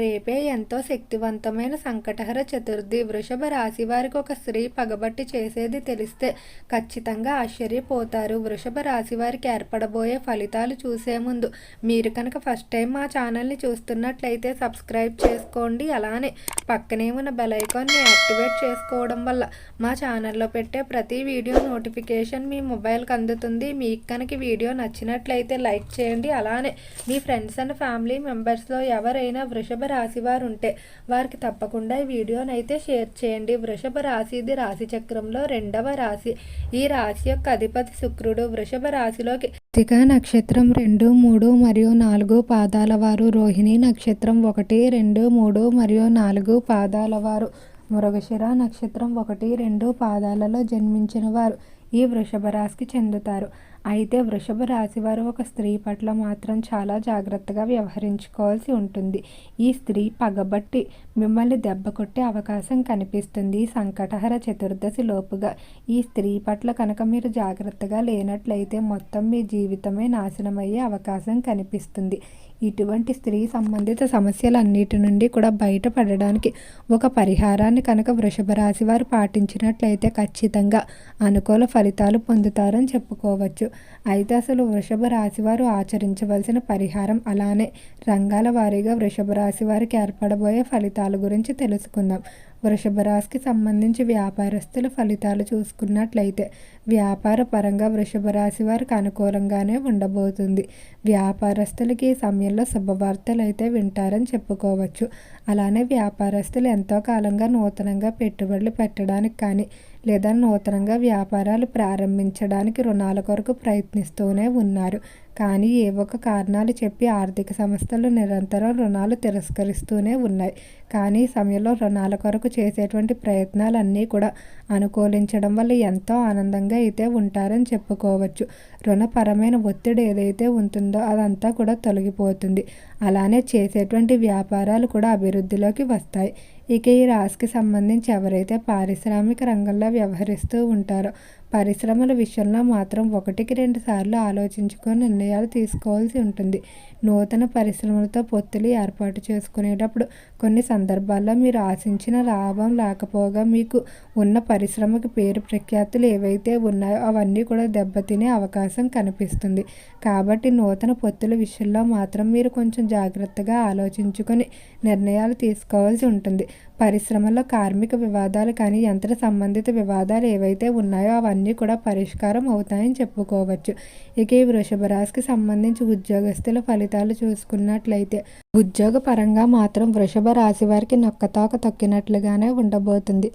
రేపే ఎంతో శక్తివంతమైన సంకటహర చతుర్థి. వృషభ రాశి వారికి ఒక స్త్రీ పగబట్టి చేసేది తెలిస్తే ఖచ్చితంగా ఆశ్చర్యపోతారు. వృషభ రాశి వారికి ఏర్పడబోయే ఫలితాలు చూసే ముందు మీరు కనుక ఫస్ట్ టైం మా ఛానల్ని చూస్తున్నట్లయితే సబ్స్క్రైబ్ చేసుకోండి. అలానే పక్కనే ఉన్న బెల్ ఐకాన్ని యాక్టివేట్ చేసుకోవడం వల్ల మా ఛానల్లో పెట్టే ప్రతి వీడియో నోటిఫికేషన్ మీ మొబైల్కి అందుతుంది. మీకు కనుక వీడియో నచ్చినట్లయితే లైక్ చేయండి. అలానే మీ ఫ్రెండ్స్ అండ్ ఫ్యామిలీ మెంబర్స్లో ఎవరైనా వృషభ రాశి వారు ఉంటే వారికి తప్పకుండా ఈ వీడియోని అయితే షేర్ చేయండి. వృషభ రాశి ఇది రాశి చక్రంలో రెండవ రాశి. ఈ రాశి యొక్క అధిపతి శుక్రుడు. వృషభ రాశిలోకి కృతిక నక్షత్రం రెండు మూడు మరియు నాలుగు పాదాల వారు. రోహిణి నక్షత్రం ఒకటి రెండు మూడు మరియు నాలుగు పాదాల వారు. మృగశిర నక్షత్రం ఒకటి రెండు పాదాలలో జన్మించిన వారు ఈ వృషభ రాశికి చెందుతారు. అయితే వృషభ రాశి వారు ఒక స్త్రీ పట్ల మాత్రం చాలా జాగ్రత్తగా వ్యవహరించుకోవాల్సి ఉంటుంది. ఈ స్త్రీ పగబట్టి మిమ్మల్ని దెబ్బ కొట్టే అవకాశం కనిపిస్తుంది. ఈ సంకటహర చతుర్దశి లోపుగా ఈ స్త్రీ పట్ల కనుక మీరు జాగ్రత్తగా లేనట్లయితే మొత్తం మీ జీవితమే నాశనమయ్యే అవకాశం కనిపిస్తుంది. ఇటువంటి స్త్రీ సంబంధిత సమస్యలన్నిటి నుండి కూడా బయటపడడానికి ఒక పరిహారాన్ని కనుక వృషభ రాశి వారు పాటించినట్లయితే ఖచ్చితంగా అనుకూల ఫలితాలు పొందుతారని చెప్పుకోవచ్చు. అయితే అసలు వృషభ రాశి వారు ఆచరించవలసిన పరిహారం అలానే రంగాల వారీగా వృషభ రాశి వారికి ఏర్పడబోయే ఫలితాల గురించి తెలుసుకుందాం. వృషభ రాశికి సంబంధించి వ్యాపారస్తుల ఫలితాలు చూసుకున్నట్లయితే వ్యాపార పరంగా వృషభ రాశి వారికి అనుకూలంగానే ఉండబోతుంది. వ్యాపారస్తులకి ఈ సమయంలో శుభవార్తలు అయితే వింటారని చెప్పుకోవచ్చు. అలానే వ్యాపారస్తులు ఎంతో కాలంగా నూతనంగా పెట్టుబడులు పెట్టడానికి కానీ లేదా నూతనంగా వ్యాపారాలు ప్రారంభించడానికి రుణాల కొరకు ప్రయత్నిస్తూనే ఉన్నారు. కానీ ఏ కారణాలు చెప్పి ఆర్థిక సంస్థలు నిరంతరం రుణాలు తిరస్కరిస్తూనే ఉన్నాయి. కానీ ఈ సమయంలో రుణాల కొరకు చేసేటువంటి ప్రయత్నాలన్నీ కూడా అనుకూలించడం వల్ల ఎంతో ఆనందంగా అయితే ఉంటారని చెప్పుకోవచ్చు. రుణపరమైన ఒత్తిడి ఏదైతే ఉంటుందో అదంతా కూడా తొలగిపోతుంది. అలానే చేసేటువంటి వ్యాపారాలు కూడా అభివృద్ధిలోకి వస్తాయి. ఇక ఈ రాశికి సంబంధించి ఎవరైతే పారిశ్రామిక రంగంలో వ్యవహరిస్తూ ఉంటారో పరిశ్రమల విషయంలో మాత్రం ఒకటికి రెండు సార్లు ఆలోచించుకొని నిర్ణయాలు తీసుకోవాల్సి ఉంటుంది. నూతన పరిశ్రమలతో పొత్తులు ఏర్పాటు చేసుకునేటప్పుడు కొన్ని సందర్భాల్లో మీరు ఆశించిన లాభం లేకపోగా మీకు ఉన్న పరిశ్రమకి పేరు ప్రఖ్యాతులు ఏవైతే ఉన్నాయో అవన్నీ కూడా దెబ్బతినే అవకాశం కనిపిస్తుంది. కాబట్టి నూతన పొత్తుల విషయంలో మాత్రం మీరు కొంచెం జాగ్రత్తగా ఆలోచించుకొని నిర్ణయాలు తీసుకోవాల్సి ఉంటుంది. పరిశ్రమలో కార్మిక వివాదాలు కానీ యంత్ర సంబంధిత వివాదాలు ఏవైతే ఉన్నాయో అవన్నీ కూడా పరిష్కారం అవుతాయని చెప్పుకోవచ్చు. ఇక ఈ వృషభ రాశికి సంబంధించి ఉద్యోగస్తుల ఫలితాలు చూసుకున్నట్లయితే ఉద్యోగ పరంగా మాత్రం వృషభ రాశి వారికి నొక్కతోక తొక్కినట్లుగానే ఉండబోతుంది.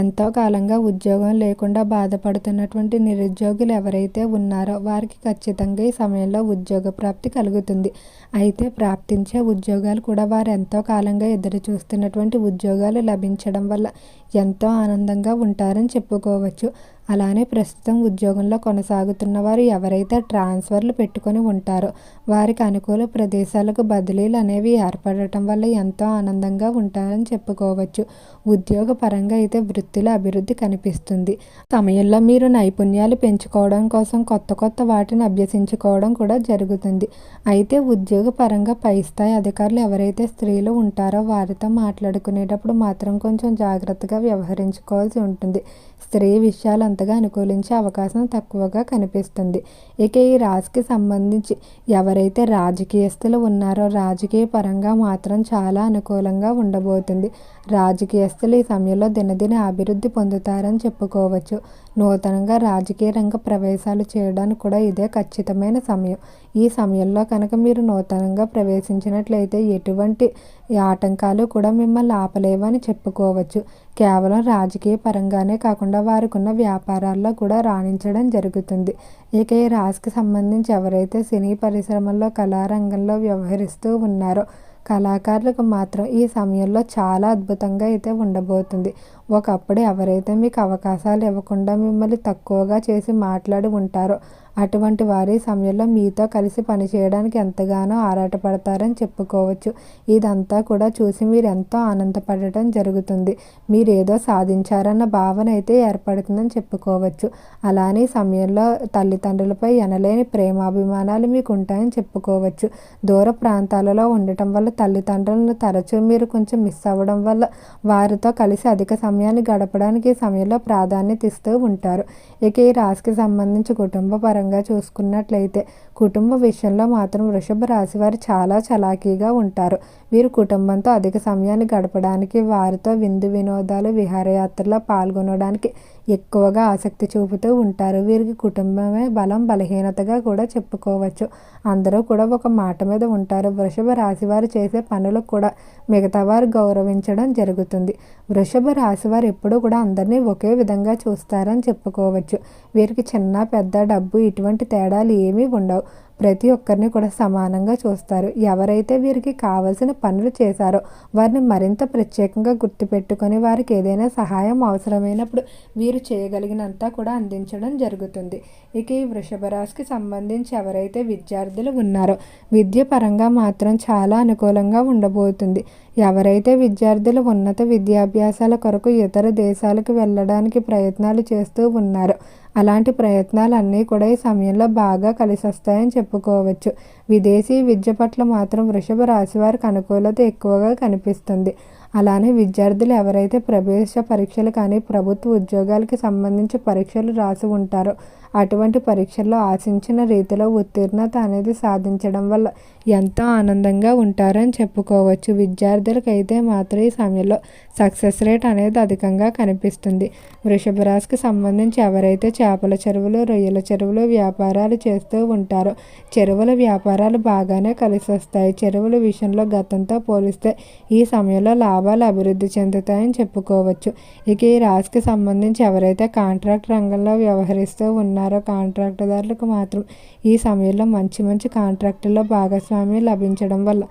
ఎంతో కాలంగా ఉద్యోగం లేకుండా బాధపడుతున్నటువంటి నిరుద్యోగులు ఎవరైతే ఉన్నారో వారికి ఖచ్చితంగా ఈ సమయంలో ఉద్యోగ ప్రాప్తి కలుగుతుంది. అయితే ప్రాప్తించే ఉద్యోగాలు కూడా వారు ఎంతో కాలంగా ఎదురు చూస్తున్నటువంటి ఉద్యోగాలు లభించడం వల్ల ఎంతో ఆనందంగా ఉంటారని చెప్పుకోవచ్చు. అలానే ప్రస్తుతం ఉద్యోగంలో కొనసాగుతున్న వారు ఎవరైతే ట్రాన్స్ఫర్లు పెట్టుకొని ఉంటారో వారికి అనుకూల ప్రదేశాలకు బదిలీలు అనేవి ఏర్పడటం వల్ల ఎంతో ఆనందంగా ఉంటారని చెప్పుకోవచ్చు. ఉద్యోగ పరంగా అయితే వృత్తిలో అభివృద్ధి కనిపిస్తుంది. సమయంలో మీరు నైపుణ్యాలు పెంచుకోవడం కోసం కొత్త కొత్త వాటిని అభ్యసించుకోవడం కూడా జరుగుతుంది. అయితే ఉద్యోగ పరంగా పై స్థాయి అధికారులు ఎవరైతే స్త్రీలు ఉంటారో వారితో మాట్లాడుకునేటప్పుడు మాత్రం కొంచెం జాగ్రత్తగా వ్యవహరించుకోవాల్సి ఉంటుంది. స్త్రీ విషయాలు అంతగా అనుకూలించే అవకాశం తక్కువగా కనిపిస్తుంది. ఇక ఈ రాశికి సంబంధించి ఎవరైతే రాజకీయస్తులు ఉన్నారో రాజకీయ పరంగా మాత్రం చాలా అనుకూలంగా ఉండబోతుంది. రాజకీయస్తులు ఈ సమయంలో దినదిన అభివృద్ధి పొందుతారని చెప్పుకోవచ్చు. నూతనంగా రాజకీయ రంగ ప్రవేశాలు చేయడానికి కూడా ఇదే ఖచ్చితమైన సమయం. ఈ సమయంలో కనుక మీరు నూతనంగా ప్రవేశించినట్లయితే ఎటువంటి ఆటంకాలు కూడా మిమ్మల్ని ఆపలేవని చెప్పుకోవచ్చు. కేవలం రాజకీయ పరంగానే కాకుండా వారికున్న వ్యాపారాల్లో కూడా రాణించడం జరుగుతుంది. ఇక ఈ రాశికి సంబంధించి ఎవరైతే సినీ పరిశ్రమల్లో కళారంగంలో వ్యవహరిస్తూ ఉన్నారో కళాకారులకు మాత్రం ఈ సమయంలో చాలా అద్భుతంగా అయితే ఉండబోతుంది. ఒకప్పుడు ఎవరైతే మీకు అవకాశాలు ఇవ్వకుండా మిమ్మల్ని తక్కువగా చేసి మాట్లాడి ఉంటారో అటువంటి వారి సమయంలో మీతో కలిసి పనిచేయడానికి ఎంతగానో ఆరాటపడతారని చెప్పుకోవచ్చు. ఇదంతా కూడా చూసి మీరు ఎంతో ఆనందపడటం జరుగుతుంది. మీరు ఏదో సాధించారన్న భావన అయితే ఏర్పడుతుందని చెప్పుకోవచ్చు. అలానే సమయంలో తల్లిదండ్రులపై ఎనలేని ప్రేమాభిమానాలు మీకు ఉంటాయని చెప్పుకోవచ్చు. దూర ప్రాంతాలలో ఉండటం వల్ల తల్లిదండ్రులను తరచూ మీరు కొంచెం మిస్ అవ్వడం వల్ల వారితో కలిసి అధిక సమయాన్ని గడపడానికి ఈ సమయంలో ప్రాధాన్యత ఇస్తూ ఉంటారు. ఇక ఈ రాశికి సంబంధించి కుటుంబ పరంగా చూసుకున్నట్లయితే కుటుంబ విషయంలో మాత్రం వృషభ రాశి వారు చాలా చలాకీగా ఉంటారు. వీరు కుటుంబంతో అధిక సమయాన్ని గడపడానికి వారితో విందు వినోదాలు విహారయాత్రలో పాల్గొనడానికి ఎక్కువగా ఆసక్తి చూపుతూ ఉంటారు. వీరికి కుటుంబమే బలం బలహీనతగా కూడా చెప్పుకోవచ్చు. అందరూ కూడా ఒక మాట మీద ఉంటారు. వృషభ రాశి వారు చేసే పనులు కూడా మిగతా వారు గౌరవించడం జరుగుతుంది. వృషభ రాశి వారు ఎప్పుడూ కూడా అందరినీ ఒకే విధంగా చూస్తారని చెప్పుకోవచ్చు. వీరికి చిన్న పెద్ద డబ్బు ఇటువంటి తేడాలు ఏమీ ఉండవు. ప్రతి ఒక్కరిని కూడా సమానంగా చూస్తారు. ఎవరైతే వీరికి కావలసిన పనులు చేశారో వారిని మరింత ప్రత్యేకంగా గుర్తుపెట్టుకొని వారికి ఏదైనా సహాయం అవసరమైనప్పుడు వీరు చేయగలిగినంత కూడా అందించడం జరుగుతుంది. ఇక ఈ వృషభ రాశికి సంబంధించి ఎవరైతే విద్యార్థులు ఉన్నారో విద్య పరంగా మాత్రం చాలా అనుకూలంగా ఉండబోతుంది. ఎవరైతే విద్యార్థులు ఉన్నత విద్యాభ్యాసాల కొరకు ఇతర దేశాలకు వెళ్ళడానికి ప్రయత్నాలు చేస్తూ ఉన్నారో అలాంటి ప్రయత్నాలన్నీ కూడా ఈ సమయంలో బాగా కలిసి వస్తాయని చెప్పుకోవచ్చు. విదేశీ విద్య పట్ల మాత్రం వృషభ రాశి వారికి అనుకూలత ఎక్కువగా కనిపిస్తుంది. అలానే విద్యార్థులు ఎవరైతే ప్రవేశ పరీక్షలు కానీ ప్రభుత్వ ఉద్యోగాలకి సంబంధించి పరీక్షలు రాసి ఉంటారో అటువంటి పరీక్షల్లో ఆశించిన రీతిలో ఉత్తీర్ణత అనేది సాధించడం వల్ల ఎంతో ఆనందంగా ఉంటారని చెప్పుకోవచ్చు. విద్యార్థులకు అయితే మాత్రం ఈ సమయంలో సక్సెస్ రేట్ అనేది అధికంగా కనిపిస్తుంది. వృషభ రాశికి సంబంధించి ఎవరైతే చేపల చెరువులు రొయ్యల చెరువులు వ్యాపారాలు చేస్తూ ఉంటారో చెరువుల వ్యాపారాలు బాగానే కలిసి వస్తాయి చెరువుల విషయంలో గతంతో పోలిస్తే ఈ సమయంలో లాభాలు అభివృద్ధి చెందుతాయని చెప్పుకోవచ్చు. ఇక ఈ రాశికి సంబంధించి ఎవరైతే కాంట్రాక్ట్ రంగంలో వ్యవహరిస్తూ ఉన్నారో కాంట్రాక్టుదారులకు మాత్రం ఈ సమయంలో మంచి మంచి కాంట్రాక్టుల్లో భాగస్వామ్యం లభించడం వల్ల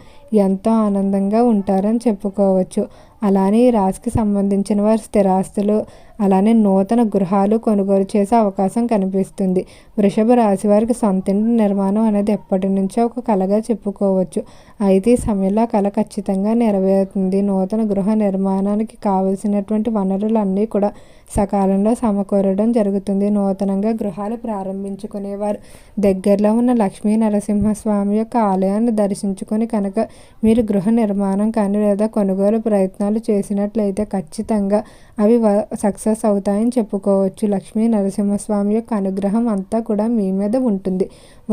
ఎంతో ఆనందంగా ఉంటారని చెప్పుకోవచ్చు. అలానే ఈ రాశికి సంబంధించిన వారి స్థిరాస్తులు అలానే నూతన గృహాలు కొనుగోలు చేసే అవకాశం కనిపిస్తుంది. వృషభ రాశి వారికి సొంతింటి నిర్మాణం అనేది ఎప్పటి నుంచో ఒక కళగా చెప్పుకోవచ్చు. అయితే ఈ సమయంలో కళ ఖచ్చితంగా నెరవేరుతుంది. నూతన గృహ నిర్మాణానికి కావలసినటువంటి వనరులు అన్నీ కూడా సకాలంలో సమకూరడం జరుగుతుంది. నూతనంగా గృహాలు ప్రారంభించుకునేవారు. దగ్గరలో ఉన్న లక్ష్మీ నరసింహస్వామి యొక్క ఆలయాన్ని దర్శించుకొని కనుక మీరు గృహ నిర్మాణం కానీ లేదా కొనుగోలు ప్రయత్నాలు చేసినట్లయితే ఖచ్చితంగా అవి సక్సెస్ అవుతాయని చెప్పుకోవచ్చు. లక్ష్మీ నరసింహస్వామి యొక్క అనుగ్రహం అంతా కూడా మీ మీద ఉంటుంది.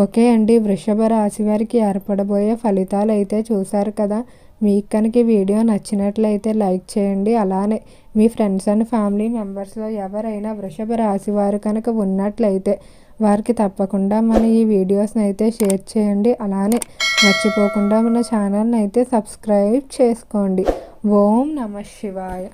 ఓకే అండి. వృషభ రాశి వారికి ఏర్పడబోయే ఫలితాలు అయితే చూశారు కదా. మీకు కనుక వీడియో నచ్చినట్లయితే లైక్ చేయండి. అలానే మీ ఫ్రెండ్స్ అండ్ ఫ్యామిలీ మెంబర్స్లో ఎవరైనా వృషభ రాశి వారు కనుక ఉన్నట్లయితే వారికి తప్పకుండా మన ఈ వీడియోస్ని అయితే షేర్ చేయండి. అలానే మర్చిపోకుండా మన ఛానల్ని అయితే సబ్స్క్రైబ్ చేసుకోండి. ఓం నమ శివాయ.